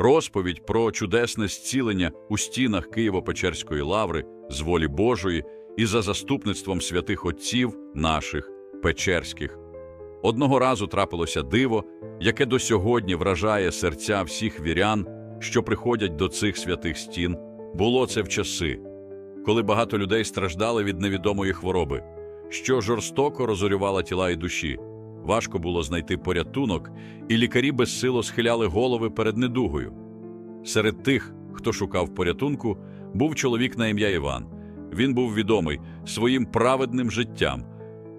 розповідь про чудесне зцілення у стінах Києво-Печерської лаври з волі Божої і за заступництвом святих отців наших печерських. Одного разу трапилося диво, яке до сьогодні вражає серця всіх вірян, що приходять до цих святих стін. Було це в часи, коли багато людей страждали від невідомої хвороби, що жорстоко розорювала тіла і душі. Важко було знайти порятунок, і лікарі безсило схиляли голови перед недугою. Серед тих, хто шукав порятунку, був чоловік на ім'я Іван. Він був відомий своїм праведним життям.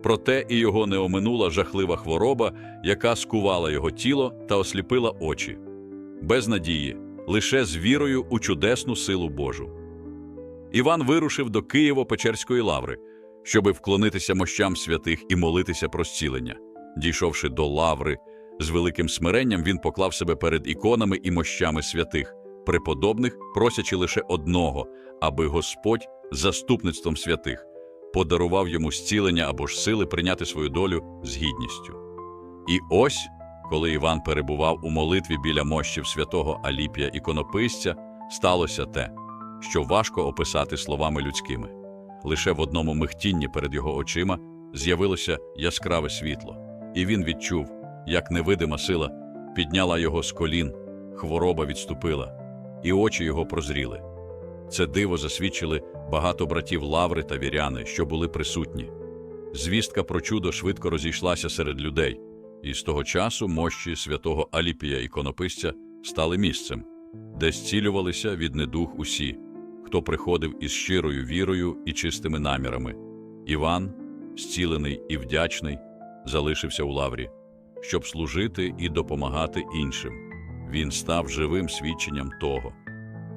Проте і його не оминула жахлива хвороба, яка скувала його тіло та осліпила очі. Без надії, лише з вірою у чудесну силу Божу. Іван вирушив до Києво-Печерської лаври, щоби вклонитися мощам святих і молитися про зцілення. Дійшовши до лаври, з великим смиренням він поклав себе перед іконами і мощами святих, преподобних, просячи лише одного, аби Господь, заступництвом святих, подарував йому зцілення або ж сили прийняти свою долю з гідністю. І ось, коли Іван перебував у молитві біля мощів святого Аліпія іконописця, сталося те, що важко описати словами людськими. Лише в одному михтінні перед його очима з'явилося яскраве світло, і він відчув, як невидима сила підняла його з колін, хвороба відступила, і очі його прозріли. Це диво засвідчили багато братів Лаври та віряни, що були присутні. Звістка про чудо швидко розійшлася серед людей, і з того часу мощі святого Аліпія іконописця стали місцем, де зцілювалися від недух усі, хто приходив із щирою вірою і чистими намірами. Іван, зцілений і вдячний, залишився у лаврі, щоб служити і допомагати іншим. Він став живим свідченням того,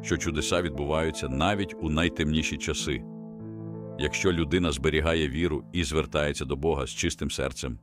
що чудеса відбуваються навіть у найтемніші часи. Якщо людина зберігає віру і звертається до Бога з чистим серцем,